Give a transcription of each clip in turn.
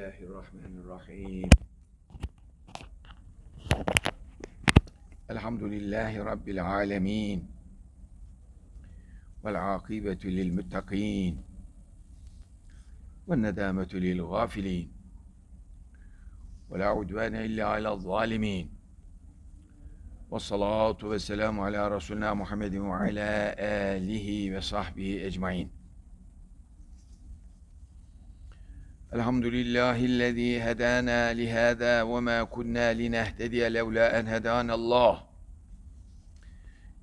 Bismillahirrahmanirrahim. Elhamdülillahi Rabbil alemin. Vel akıbetü lil müttakîn. Ve nedâmetü lil gafilin. Ve la udvâne illa ala zalimin. Ve salatu ve selamu ala Resulina Muhammedin ve ala alihi ve sahbihi ecmain. الحمد لله الذي هدانا لهذا وما كنا لنهتدي لولا أن هدانا الله.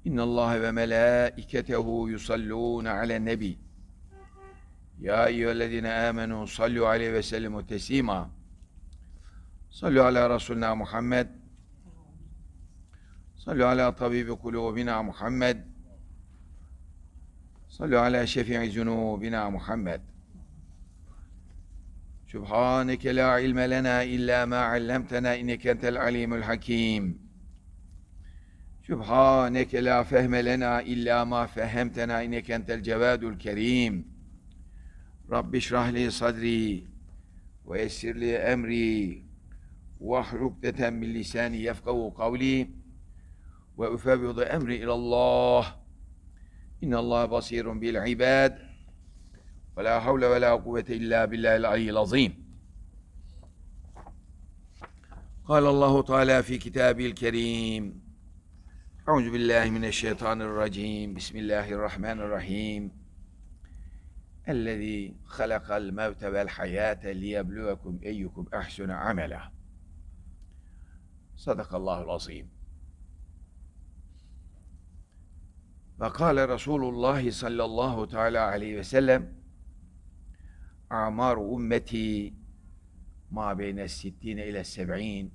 إن الله وملائكته يصلون على النبي. يا أيها الذين آمنوا صلوا عليه وسلموا تسليما. صلوا على رسولنا محمد. صلوا على طبيب قلوبنا محمد. صلوا على شفيع ذنوبنا محمد. سبحانك لا علم لنا إلا ما علمتنا إنك أنت العليم الحكيم. سبحانك لا فهم لنا إلا ما فهمتنا إنك أنت الجواد الكريم. رب اشرح لي صدري ويسر لي أمري عقدة من لساني يفقهوا قولي وأفوض أمري إلى الله. إن الله بصير بالعباد. Ve la havle ve la kuvvete illa billahil aliyyil azim. Kâle Allahu Teala fi kitâbil kerim. Euzu billahi mineşşeytanirracim. Bismillahirrahmanirrahim. Ellezî halakal mevte vel hayâte liyebluvekum eyyukum ehsene amela. Sadakallahul azim. Ve kâle Resulullah sallallahu teala aleyhi ve sellem amaru ummeti ma beyne sittine ile seb'in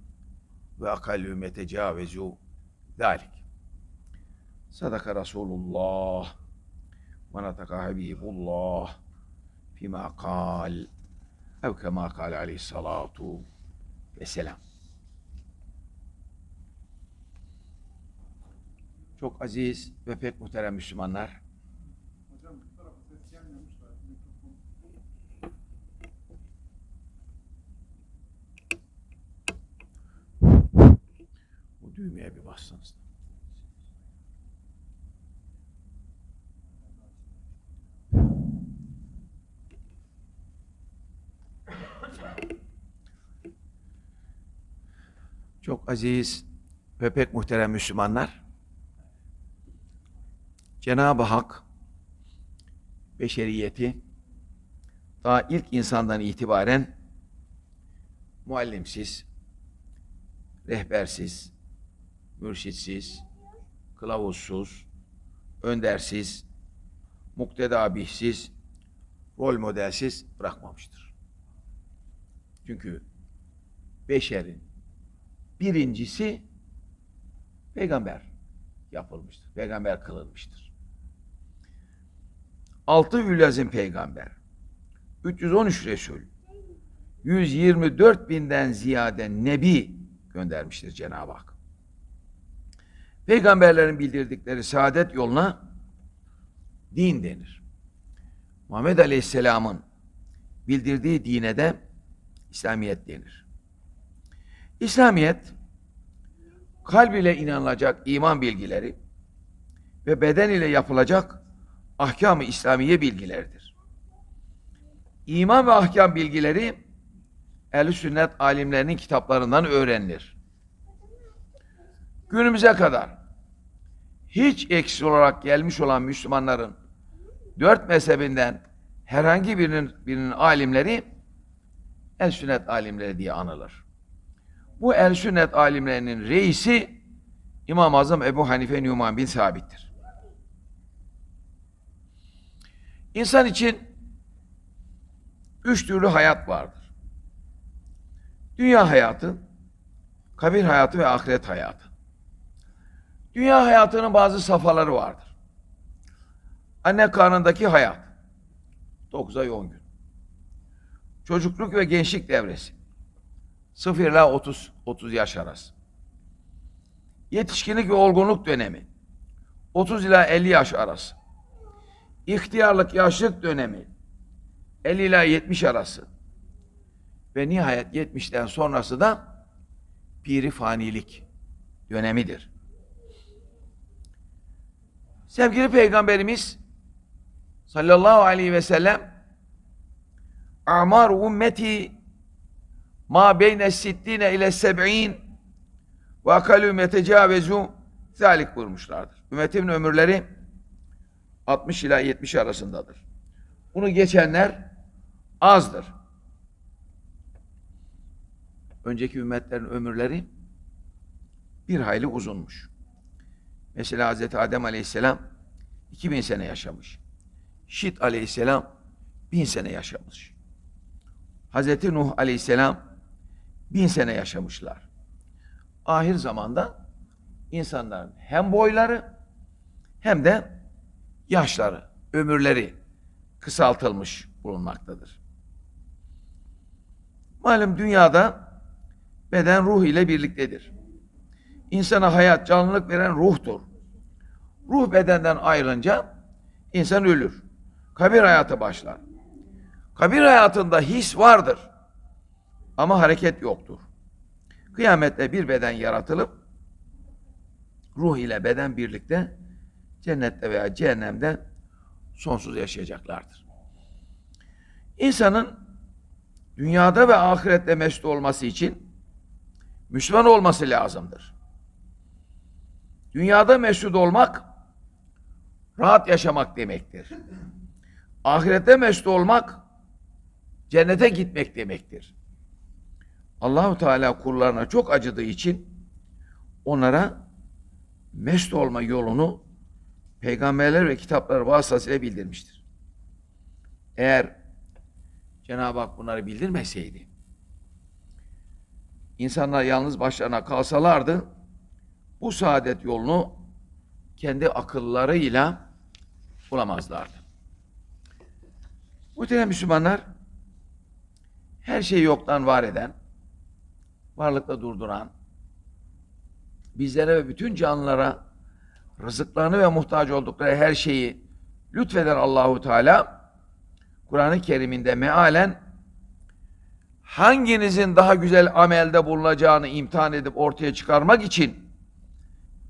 ve akallü metecavezu zalik. Sadaka Resulullah ve nataka Habibullah fima kal ev kema kal aleyhissalatu vesselam. Çok aziz ve pek muhterem Müslümanlar, düğmeye bir bassanız. Çok aziz ve pek muhterem Müslümanlar, Cenab-ı Hak beşeriyeti daha ilk insandan itibaren muallimsiz, rehbersiz, mürşitsiz, kılavuzsuz, öndersiz, muktedabihsiz, rol modelsiz bırakmamıştır. Çünkü beşerin birincisi peygamber yapılmıştır. Peygamber kılınmıştır. Altı ülazim peygamber, 313 Resul, 124 binden ziyade nebi göndermiştir Cenab-ı Hak. Peygamberlerin bildirdikleri saadet yoluna din denir. Muhammed Aleyhisselam'ın bildirdiği dine de İslamiyet denir. İslamiyet, kalb ile inanılacak iman bilgileri ve beden ile yapılacak ahkam-ı İslamiye bilgileridir. İman ve ahkam bilgileri ehl sünnet alimlerinin kitaplarından öğrenilir. Günümüze kadar hiç eksik olarak gelmiş olan Müslümanların dört mezhebinden herhangi birinin, birinin alimleri el sünnet alimleri diye anılır. Bu el sünnet alimlerinin reisi İmam-ı Azam Ebu Hanife Numan bin Sabit'tir. İnsan için üç türlü hayat vardır. Dünya hayatı, kabir hayatı ve ahiret hayatı. Dünya hayatının bazı safhaları vardır. Anne karnındaki hayat. 9 ay 10 gün. Çocukluk ve gençlik devresi. 0 ile 30, 30 yaş arası. Yetişkinlik ve olgunluk dönemi. 30 ila 50 yaş arası. İhtiyarlık, yaşlık dönemi. 50 ila 70 arası. Ve nihayet 70'ten sonrası da piri fanilik dönemidir. Sevgili Peygamberimiz sallallahu aleyhi ve sellem Amar ümmeti ma beyne sittine ile seb'in ve akalü metecavvezu zalik buyurmuşlardır. Ümmetimin ömürleri 60 ila 70 arasındadır. Bunu geçenler azdır. Önceki ümmetlerin ömürleri bir hayli uzunmuş. Mesela Hz. Adem Aleyhisselam 2000 sene yaşamış. Şit Aleyhisselam 1000 sene yaşamış. Hz. Nuh Aleyhisselam 1000 sene yaşamışlar. Ahir zamanda insanların hem boyları hem de yaşları, ömürleri kısaltılmış bulunmaktadır. Malum dünyada beden ruh ile birliktedir. İnsana hayat, canlılık veren ruhtur. Ruh bedenden ayrılınca insan ölür. Kabir hayatı başlar. Kabir hayatında his vardır. Ama hareket yoktur. Kıyamette bir beden yaratılıp ruh ile beden birlikte cennette veya cehennemde sonsuz yaşayacaklardır. İnsanın dünyada ve ahirette mesut olması için Müslüman olması lazımdır. Dünyada mesut olmak rahat yaşamak demektir. Ahirette mesut olmak cennete gitmek demektir. Allahu Teala kullarına çok acıdığı için onlara mesut olma yolunu peygamberler ve kitaplar vasıtasıyla bildirmiştir. Eğer Cenab-ı Hak bunları bildirmeseydi, insanlar yalnız başlarına kalsalardı, bu saadet yolunu kendi akıllarıyla bulamazlardı. Muhterem Müslümanlar, her şeyi yoktan var eden, varlıkla durduran, bizlere ve bütün canlılara rızıklarını ve muhtaç oldukları her şeyi lütfeden Allahu Teala Kur'an-ı Kerim'inde mealen hanginizin daha güzel amelde bulunacağını imtihan edip ortaya çıkarmak için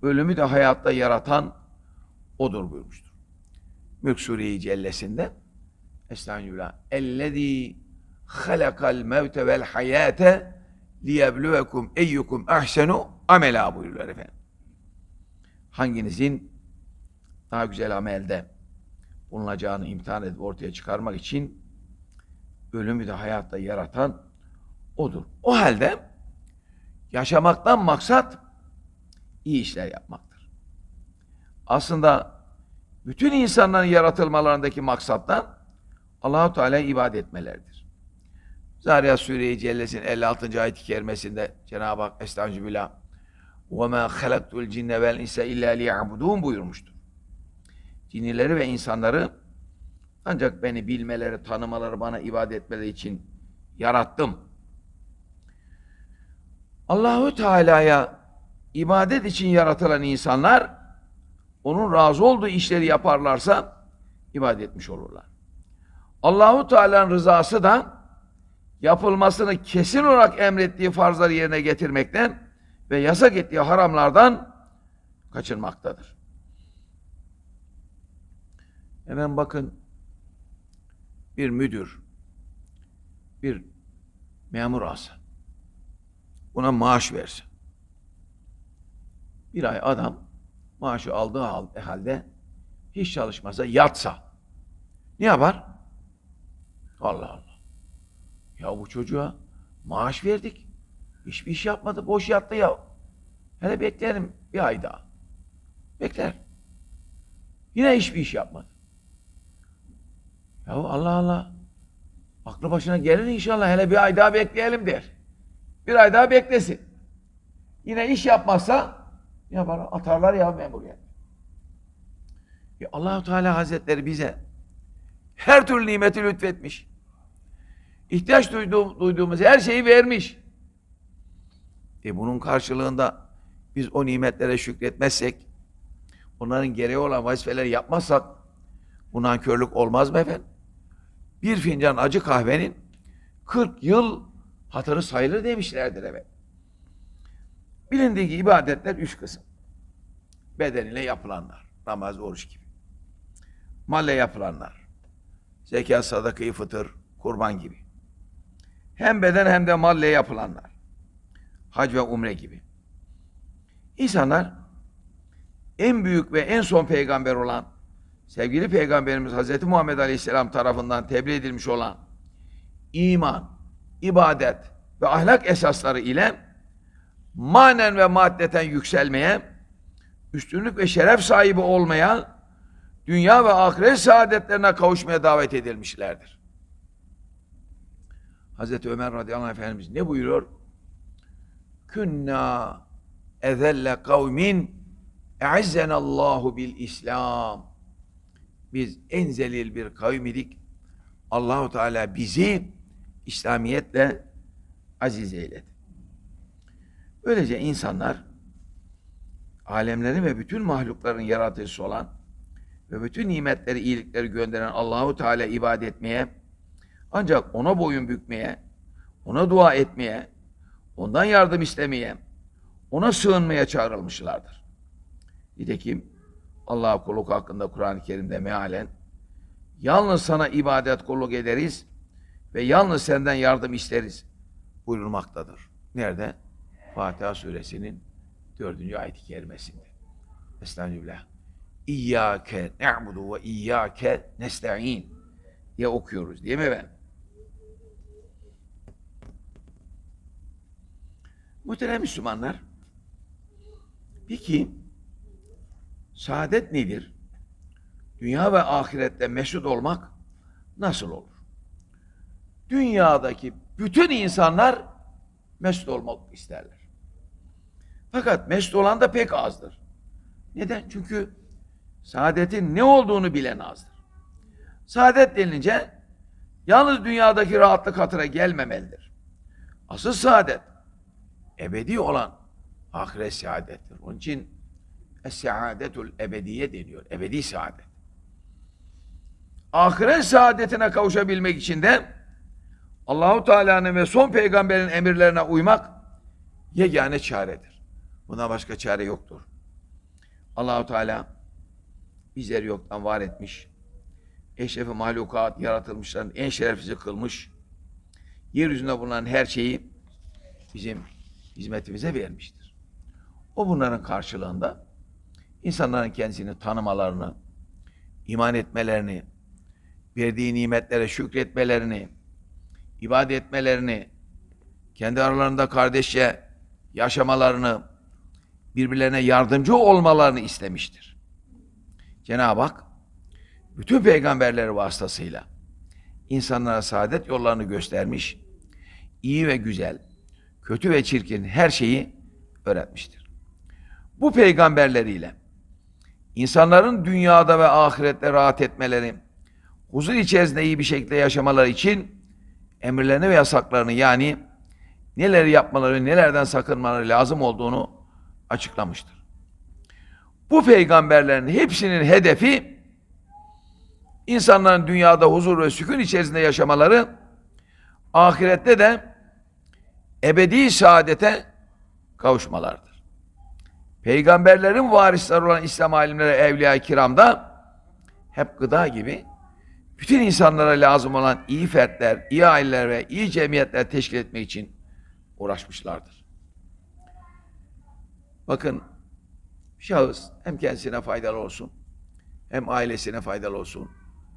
ölümü de hayatta yaratan odur buyurmuştur. Mülk Sure-i Cellesi'nde Estağfirullah. Ellezî halakal mevte vel hayâte liyebluvekum eyyukum ahsenu amela buyuruyor efendim. Hanginizin daha güzel amelde bulunacağını imtihan edip ortaya çıkarmak için ölümü de hayatta yaratan odur. O halde yaşamaktan maksat iyi işler yapmaktır. Aslında bütün insanların yaratılmalarındaki maksattan Allahu Teala'ya ibadet etmeleridir. Zariyat Sure-i Cellesi'nin 56. ayet-i kerimesinde Cenab-ı Hak Estağfirullah وَمَا خَلَقْتُ الْجِنَّ وَالْاِنْسَ اِلَّا لِيَعْبُدُونَ buyurmuştur. Cinnileri ve insanları ancak beni bilmeleri, tanımaları, bana ibadet etmeleri için yarattım. Allahu Teala'ya ibadet için yaratılan insanlar onun razı olduğu işleri yaparlarsa ibadet etmiş olurlar. Allahu Teala'nın rızası da yapılmasını kesin olarak emrettiği farzları yerine getirmekten ve yasak ettiği haramlardan kaçınmaktadır. Hemen bakın bir müdür bir memur alsa buna maaş verse bir ay adam maaşı aldığı halde hiç çalışmasa yatsa ne yapar? Allah Allah. Ya bu çocuğa maaş verdik. Hiçbir iş yapmadı. Boş yattı ya. Hele beklerim bir ay daha. Bekler. Yine hiçbir iş yapmadı. Ya Allah Allah. Aklı başına gelir inşallah. Hele bir ay daha bekleyelim der. Bir ay daha beklesin. Yine iş yapmazsa yapar, atarlar ya memuriyet. Ya Allahu Teala Hazretleri bize her türlü nimeti lütfetmiş. İhtiyaç duyduğum, duyduğumuz her şeyi vermiş. E bunun karşılığında biz o nimetlere şükretmezsek, onların gereği olan vazifeleri yapmazsak, bu nankörlük olmaz mı efendim? Bir fincan acı kahvenin 40 yıl hatırı sayılır demişlerdir evet. Bilindiği ibadetler üç kısım. Beden ile yapılanlar. Namaz, oruç gibi. Malle yapılanlar. Zekat, sadakayı, fıtır, kurban gibi. Hem beden hem de malle yapılanlar. Hac ve umre gibi. İnsanlar en büyük ve en son peygamber olan sevgili peygamberimiz Hz. Muhammed Aleyhisselam tarafından tebliğ edilmiş olan iman, ibadet ve ahlak esasları ile manen ve maddeten yükselmeye, üstünlük ve şeref sahibi olmaya, dünya ve ahiret saadetlerine kavuşmaya davet edilmişlerdir. Hazreti Ömer radıyallahu anh Efendimiz ne buyuruyor? Künna ezelle kavmin e'izzenallahu bil İslam. Biz en zelil bir kavim idik. Allahu Teala bizi İslamiyetle aziz eyledi. Böylece insanlar alemlerin ve bütün mahlukların yaratıcısı olan ve bütün nimetleri, iyilikleri gönderen Allahu Teala ibadet etmeye ancak ona boyun bükmeye, ona dua etmeye, ondan yardım istemeye, ona sığınmaya çağrılmışlardır. Nitekim Allah kulluk hakkında Kur'an-ı Kerim'de mealen yalnız sana ibadet kulluk ederiz ve yalnız senden yardım isteriz buyurulmaktadır. Nerede? Fatiha suresinin dördüncü ayet-i kerimesinde. Estağfirullah. İyyâke ne'budu ve iyyâke nesta'in diye okuyoruz değil mi efendim? Muhterem Müslümanlar, peki saadet nedir? Dünya ve ahirette mesut olmak nasıl olur? Dünyadaki bütün insanlar mesut olmak isterler. Fakat mesut olan da pek azdır. Neden? Çünkü saadetin ne olduğunu bilen azdır. Saadet denilince yalnız dünyadaki rahatlık hatıra gelmemelidir. Asıl saadet ebedi olan ahiret saadettir. Onun için es-saadetul ebediye deniyor. Ebedi saadet. Ahiret saadetine kavuşabilmek için de Allahu Teala'nın ve son peygamberin emirlerine uymak yegane çaredir. Buna başka çare yoktur. Allahu Teala bizleri yoktan var etmiş. Eşrefi mahlukat yaratılmışların en şereflisi kılmış. Yeryüzünde bulunan her şeyi bizim hizmetimize vermiştir. O bunların karşılığında insanların kendisini tanımalarını, iman etmelerini, verdiği nimetlere şükretmelerini, ibadet etmelerini, kendi aralarında kardeşçe yaşamalarını, birbirlerine yardımcı olmalarını istemiştir. Cenab-ı Hak bütün peygamberleri vasıtasıyla insanlara saadet yollarını göstermiş, iyi ve güzel, kötü ve çirkin her şeyi öğretmiştir. Bu peygamberleriyle insanların dünyada ve ahirette rahat etmeleri, huzur içerisinde iyi bir şekilde yaşamaları için emirlerini ve yasaklarını yani neleri yapmaları, nelerden sakınmaları lazım olduğunu açıklamıştır. Bu peygamberlerin hepsinin hedefi insanların dünyada huzur ve sükun içerisinde yaşamaları, ahirette de ebedi saadete kavuşmalardır. Peygamberlerin varisleri olan İslam alimleri, evliya-i kiramda hep gıda gibi bütün insanlara lazım olan iyi fertler, iyi aileler ve iyi cemiyetler teşkil etmek için uğraşmışlardır. Bakın, şahıs hem kendisine faydalı olsun, hem ailesine faydalı olsun,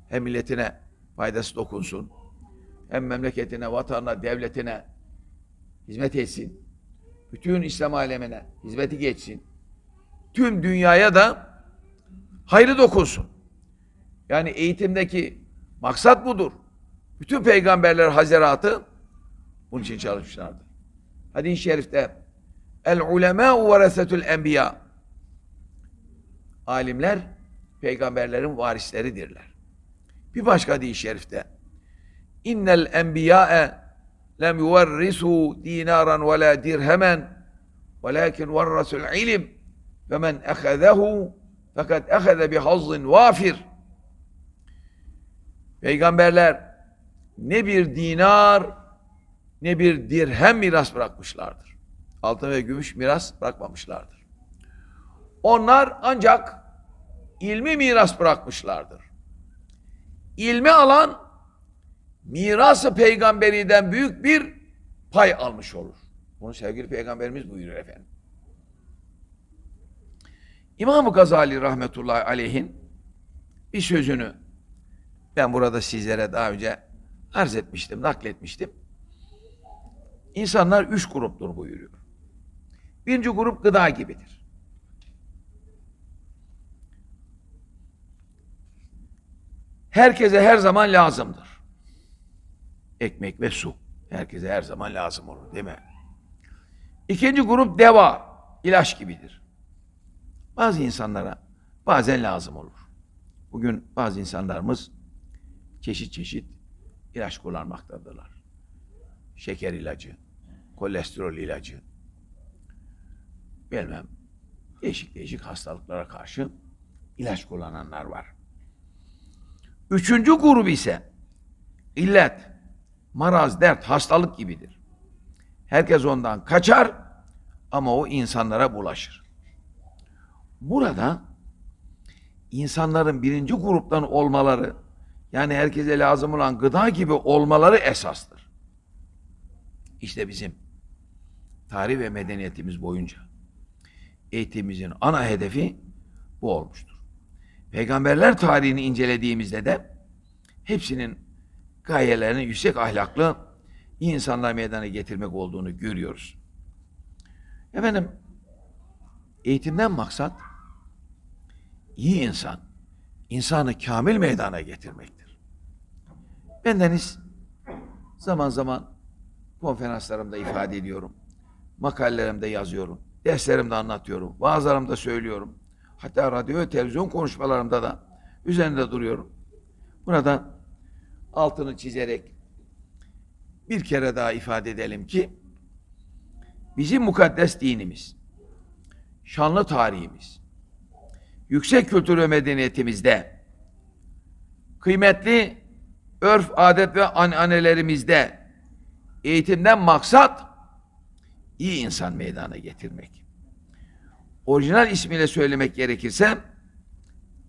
hem milletine faydası dokunsun, hem memleketine, vatanına, devletine hizmet etsin, bütün İslam alemine hizmeti geçsin, tüm dünyaya da hayrı dokunsun. Yani eğitimdeki maksat budur. Bütün peygamberler hazeratı bunun için çalışmışlardı. Hadis-i şerifte El ulemâ veresetül enbiya Alimler peygamberlerin varisleridirler. Bir başka hadis-i şerifte İnnel enbiyâe lem yuverrisu dinaran ve la dirhemen velakin verrasul ilim ve men ehezehu fakat eheze bihazzin vafir Peygamberler ne bir dinar ne bir dirhem miras bırakmışlardır. Altın ve gümüş miras bırakmamışlardır. Onlar ancak ilmi miras bırakmışlardır. İlmi alan mirası peygamberiden büyük bir pay almış olur. Bunu sevgili peygamberimiz buyuruyor efendim. İmam-ı Gazali rahmetullahi aleyhin bir sözünü ben burada sizlere daha önce arz etmiştim, nakletmiştim. İnsanlar üç gruptur buyuruyor. Birinci grup gıda gibidir. Herkese her zaman lazımdır. Ekmek ve su. Herkese her zaman lazım olur değil mi? İkinci grup deva, ilaç gibidir. Bazı insanlara bazen lazım olur. Bugün bazı insanlarımız çeşit çeşit ilaç kullanmaktadırlar. Şeker ilacı, kolesterol ilacı, bilmem değişik değişik hastalıklara karşı ilaç kullananlar var. Üçüncü grup ise illet, maraz, dert, hastalık gibidir. Herkes ondan kaçar ama o insanlara bulaşır. Burada insanların birinci gruptan olmaları yani herkese lazım olan gıda gibi olmaları esastır. İşte bizim tarih ve medeniyetimiz boyunca eğitimimizin ana hedefi bu olmuştur. Peygamberler tarihini incelediğimizde de hepsinin gayelerinin yüksek ahlaklı insanlar meydana getirmek olduğunu görüyoruz. Efendim, eğitimden maksat iyi insan, insanı kamil meydana getirmektir. Bendeniz zaman zaman konferanslarımda ifade ediyorum, makalelerimde yazıyorum, derslerimde anlatıyorum, vaazlarımda söylüyorum. Hatta radyo ve televizyon konuşmalarımda da üzerinde duruyorum. Burada altını çizerek bir kere daha ifade edelim ki bizim mukaddes dinimiz, şanlı tarihimiz, yüksek kültür ve medeniyetimizde, kıymetli örf, adet ve ananelerimizde eğitimden maksat iyi insan meydana getirmek. Orijinal ismiyle söylemek gerekirse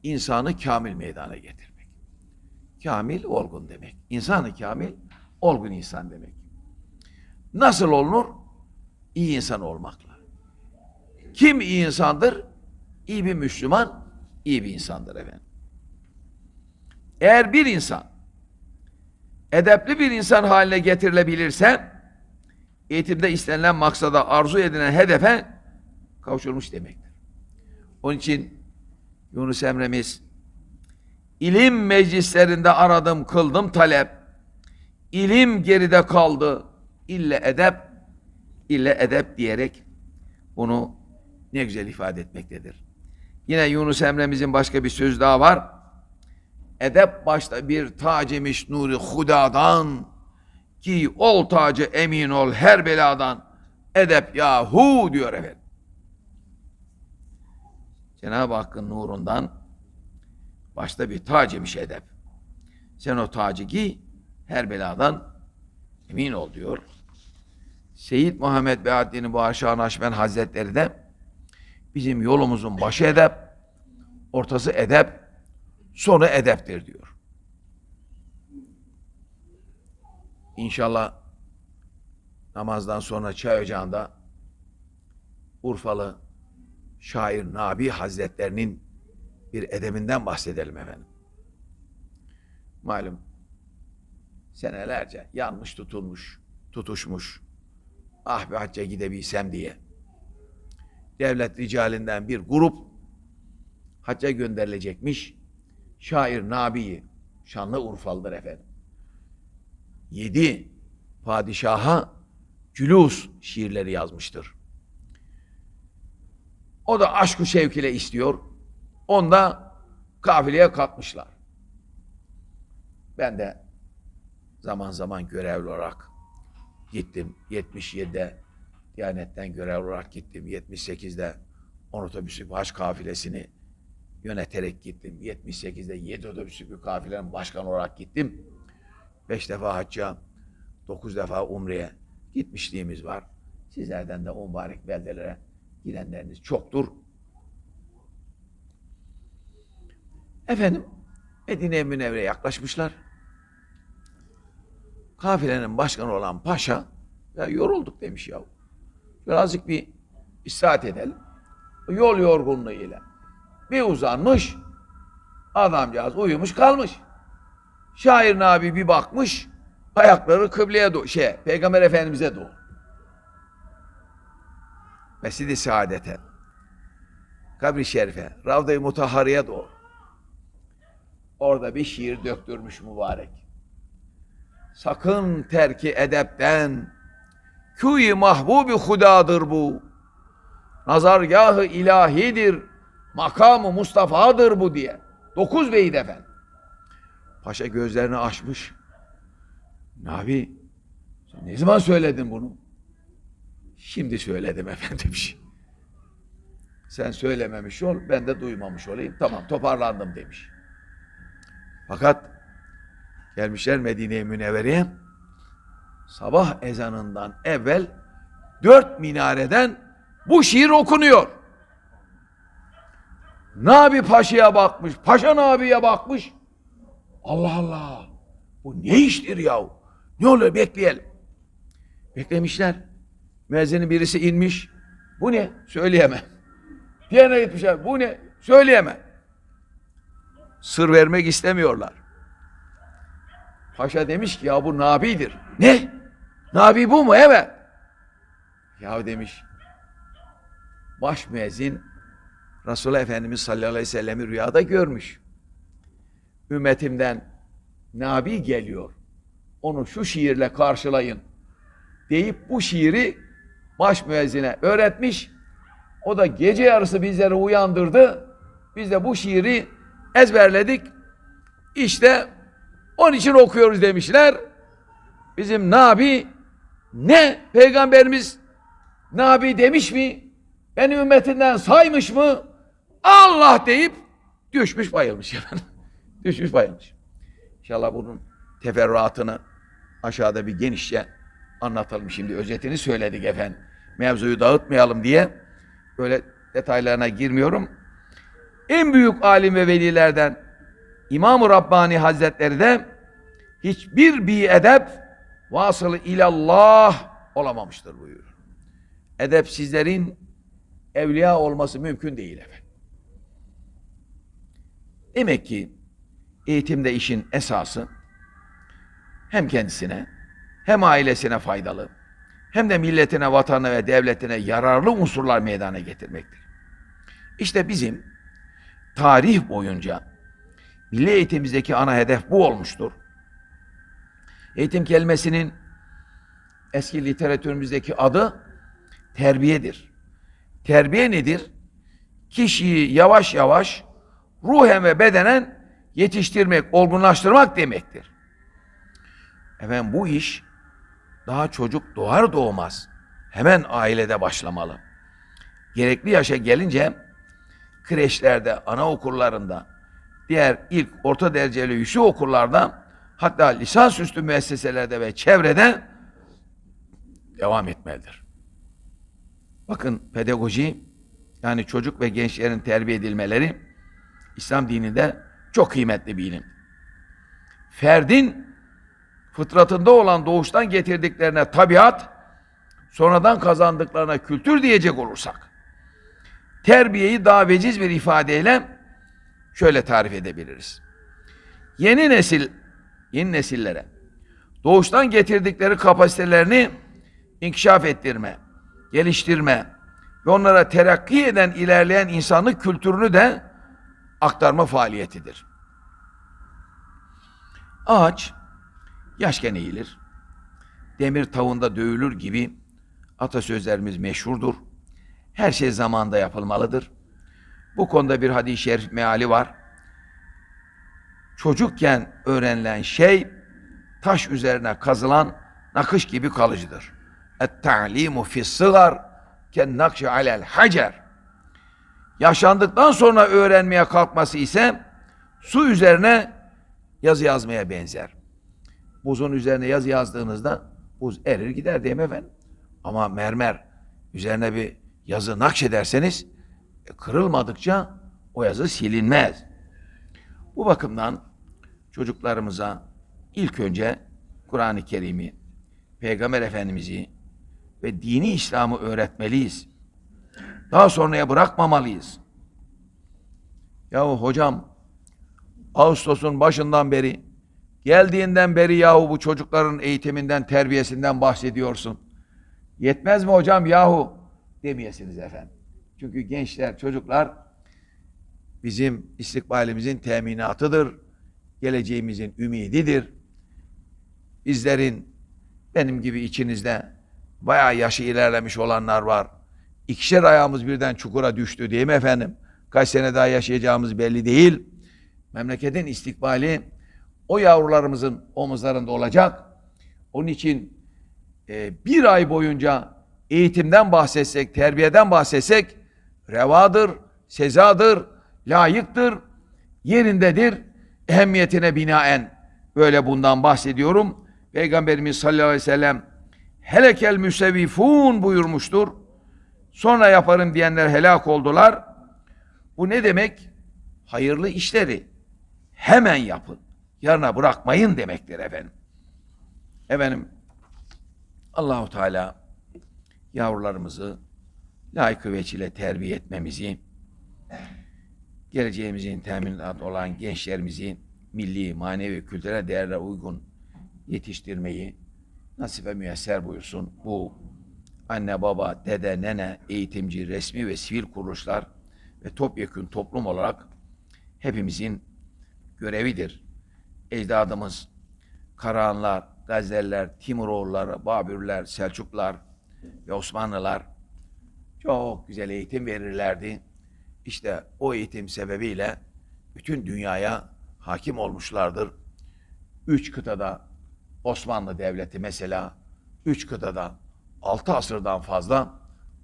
insanı kamil meydana getirmek. Kamil olgun demek. İnsanı kamil olgun insan demek. Nasıl olunur? İyi insan olmakla. Kim iyi insandır? İyi bir Müslüman, iyi bir insandır efendim. Eğer bir insan edepli bir insan haline getirilebilirse eğitimde istenilen maksada arzu edilen hedefe kavuşulmuş demektir. Onun için Yunus Emre'miz ilim meclislerinde aradım kıldım talep ilim geride kaldı ille edep ille edep diyerek bunu ne güzel ifade etmektedir. Yine Yunus Emre'mizin başka bir söz daha var. Edep başta bir tacemiş nuri hudadan ki ol tacı emin ol her beladan edep yahu diyor efendim. Cenab-ı Hakk'ın nurundan başta bir tacemiş edep. Sen o tacı giy her beladan emin ol diyor. Seyyid Muhammed Behaddin Bağışan Haşmen Hazretleri de bizim yolumuzun başı edep, ortası edep, sonu edeptir diyor. İnşallah namazdan sonra çay ocağında Urfalı şair Nabi Hazretlerinin bir edebinden bahsedelim efendim. Malum senelerce yanmış tutulmuş, tutuşmuş. Ah bir hacca gidebilsem diye. Devlet ricalinden bir grup hacca gönderilecekmiş. Şair Nabi'yi, şanlı Urfalıdır efendim. Yedi padişaha cülus şiirleri yazmıştır. O da aşk-ı şevk ile istiyor. Onda kafileye katmışlar. Ben de zaman zaman görevli olarak gittim. 77'de Diyanet'ten görev olarak gittim. 78'de on otobüsü baş kafilesini yöneterek gittim. 78'de 7 otobüsü bir kafilenin başkanı olarak gittim. 5 defa hacca, 9 defa umreye gitmişliğimiz var. Sizlerden de o mübarek beldelere gidenleriniz çoktur. Efendim Medine-i Münevvere'ye yaklaşmışlar. Kafilenin başkanı olan paşa ya yorulduk demiş ya. Birazcık bir istirahat edelim. Yol yorgunluğuyla. Bir uzanmış. Adamcağız uyumuş kalmış. Şair abi bir bakmış. Ayakları kıbleye doğru, şey, Peygamber Efendimiz'e doğru. Mescid-i Saadet'e, kabri şerife, Ravda-i Mutahhari'ye doğru. Orada bir şiir döktürmüş mübarek. Sakın terki edepten, Küy mahbubi hudadır bu. Nazargahı ilahidir, makamı Mustafa'dır bu diye. Dokuz beyit efendim. Paşa gözlerini açmış. Nabi, sen ne zaman söyledin bunu? Şimdi söyledim efendim. Sen söylememiş ol, ben de duymamış olayım. Tamam, toparlandım demiş. Fakat gelmişler Medine-i Münevvere'ye. Sabah ezanından evvel dört minareden bu şiir okunuyor. Nabi Paşa'ya bakmış, Paşa Nabi'ye bakmış. Allah Allah, bu ne iştir yahu? Ne oluyor bekleyelim. Beklemişler. Müezzinin birisi inmiş. Bu ne? Söyleyemem. Diğerine gitmişler. Bu ne? Söyleyemem. Sır vermek istemiyorlar. Paşa demiş ki ya bu Nabi'dir. Ne? Nabi bu mu? Evet. Ya demiş. Baş müezzin Resulullah Efendimiz sallallahu aleyhi ve sellem'i rüyada görmüş. Ümmetimden Nabi geliyor. Onu şu şiirle karşılayın. Deyip bu şiiri baş müezzine öğretmiş. O da gece yarısı bizleri uyandırdı. Biz de bu şiiri ezberledik. İşte onun için okuyoruz demişler. Bizim Nabi ne? Peygamberimiz Nabi demiş mi? Beni ümmetinden saymış mı? Allah deyip düşmüş bayılmış efendim. Düşmüş bayılmış. İnşallah bunun teferruatını aşağıda bir genişçe anlatalım. Şimdi özetini söyledik efendim. Mevzuyu dağıtmayalım diye böyle detaylarına girmiyorum. En büyük alim ve velilerden İmam-ı Rabbani Hazretleri de hiçbir bir edep vasılı ilallah olamamıştır buyuruyor. Edepsizlerin evliya olması mümkün değil efendim. Demek ki eğitimde işin esası hem kendisine hem ailesine faydalı hem de milletine, vatanına ve devletine yararlı unsurlar meydana getirmektir. İşte bizim tarih boyunca milli eğitimimizdeki ana hedef bu olmuştur. Eğitim kelimesinin eski literatürümüzdeki adı terbiyedir. Terbiye nedir? Kişiyi yavaş yavaş ruhen ve bedenen yetiştirmek, olgunlaştırmak demektir. Efendim bu iş daha çocuk doğar doğmaz hemen ailede başlamalı. Gerekli yaşa gelince kreşlerde, anaokullarında, diğer ilk orta dereceli yüksek okullarda hatta lisansüstü müesseselerde ve çevrede devam etmelidir. Bakın pedagoji yani çocuk ve gençlerin terbiye edilmeleri İslam dininde çok kıymetli bir ilim. Ferdin fıtratında olan doğuştan getirdiklerine tabiat, sonradan kazandıklarına kültür diyecek olursak, terbiyeyi daha veciz bir ifadeyle şöyle tarif edebiliriz. Yeni nesil, yeni nesillere doğuştan getirdikleri kapasitelerini inkişaf ettirme, geliştirme ve onlara terakki eden ilerleyen insanlık kültürünü de aktarma faaliyetidir. Ağaç yaşken eğilir. Demir tavunda dövülür gibi atasözlerimiz meşhurdur. Her şey zamanda yapılmalıdır. Bu konuda bir hadis-i şerif meali var. Çocukken öğrenilen şey taş üzerine kazılan nakış gibi kalıcıdır. Et-ta'limu fis-sıgar ken-nakşi alel hacer. Yaşandıktan sonra öğrenmeye kalkması ise su üzerine yazı yazmaya benzer. Buzun üzerine yazı yazdığınızda buz erir gider değil efendim? Ama mermer üzerine bir yazı nakşederseniz e, kırılmadıkça o yazı silinmez. Bu bakımdan çocuklarımıza ilk önce Kur'an-ı Kerim'i, Peygamber Efendimiz'i ve dini İslam'ı öğretmeliyiz. Daha sonraya bırakmamalıyız. Yahu hocam Ağustos'un başından beri geldiğinden beri yahu bu çocukların eğitiminden, terbiyesinden bahsediyorsun. Yetmez mi hocam yahu demeyesiniz efendim. Çünkü gençler, çocuklar bizim istikbalimizin teminatıdır. Geleceğimizin ümididir. Bizlerin benim gibi içinizde bayağı yaşı ilerlemiş olanlar var. İkişer ayağımız birden çukura düştü değil mi efendim? Kaç sene daha yaşayacağımız belli değil. Memleketin istikbali o yavrularımızın omuzlarında olacak. Onun için e, bir ay boyunca eğitimden bahsetsek, terbiyeden bahsetsek revadır, sezadır, layıktır, yerindedir. Ehemmiyetine binaen böyle bundan bahsediyorum. Peygamberimiz sallallahu aleyhi ve sellem helekel müsevifun buyurmuştur. Sonra yaparım diyenler helak oldular. Bu ne demek? Hayırlı işleri hemen yapın. Yarına bırakmayın demektir efendim. Efendim Allahu Teala yavrularımızı layıkı veçile terbiye etmemizi, geleceğimizin teminatı olan gençlerimizi milli, manevi, kültürel değerlere uygun yetiştirmeyi nasip ve müyesser buyursun. Bu anne, baba, dede, nene, eğitimci, resmi ve sivil kuruluşlar ve topyekün toplum olarak hepimizin görevidir. Ecdadımız Karahanlar, Gazeliler, Timuroğulları, Babürler, Selçuklar ve Osmanlılar çok güzel eğitim verirlerdi. İşte o eğitim sebebiyle bütün dünyaya hakim olmuşlardır. Üç kıtada Osmanlı Devleti mesela üç kıtada altı asırdan fazla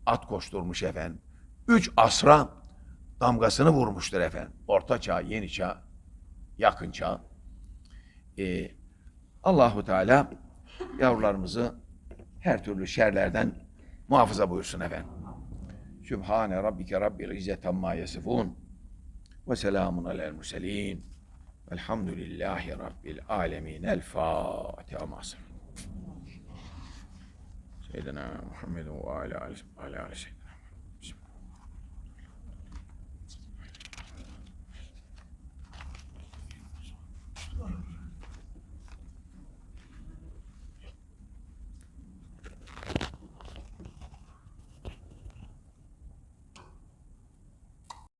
at koşturmuş efendim. Üç asra damgasını vurmuştur efendim. Orta çağ, yeni çağ, yakın çağ. Ee, Allahu Teala yavrularımızı her türlü şerlerden muhafaza buyursun efendim. Sübhane rabbike rabbil izzet amma yasifun ve selamun alel murselin velhamdülillahi rabbil alemin. El Fatiha masum. Seyyidina Muhammed ve ala aleyhi ve sellem.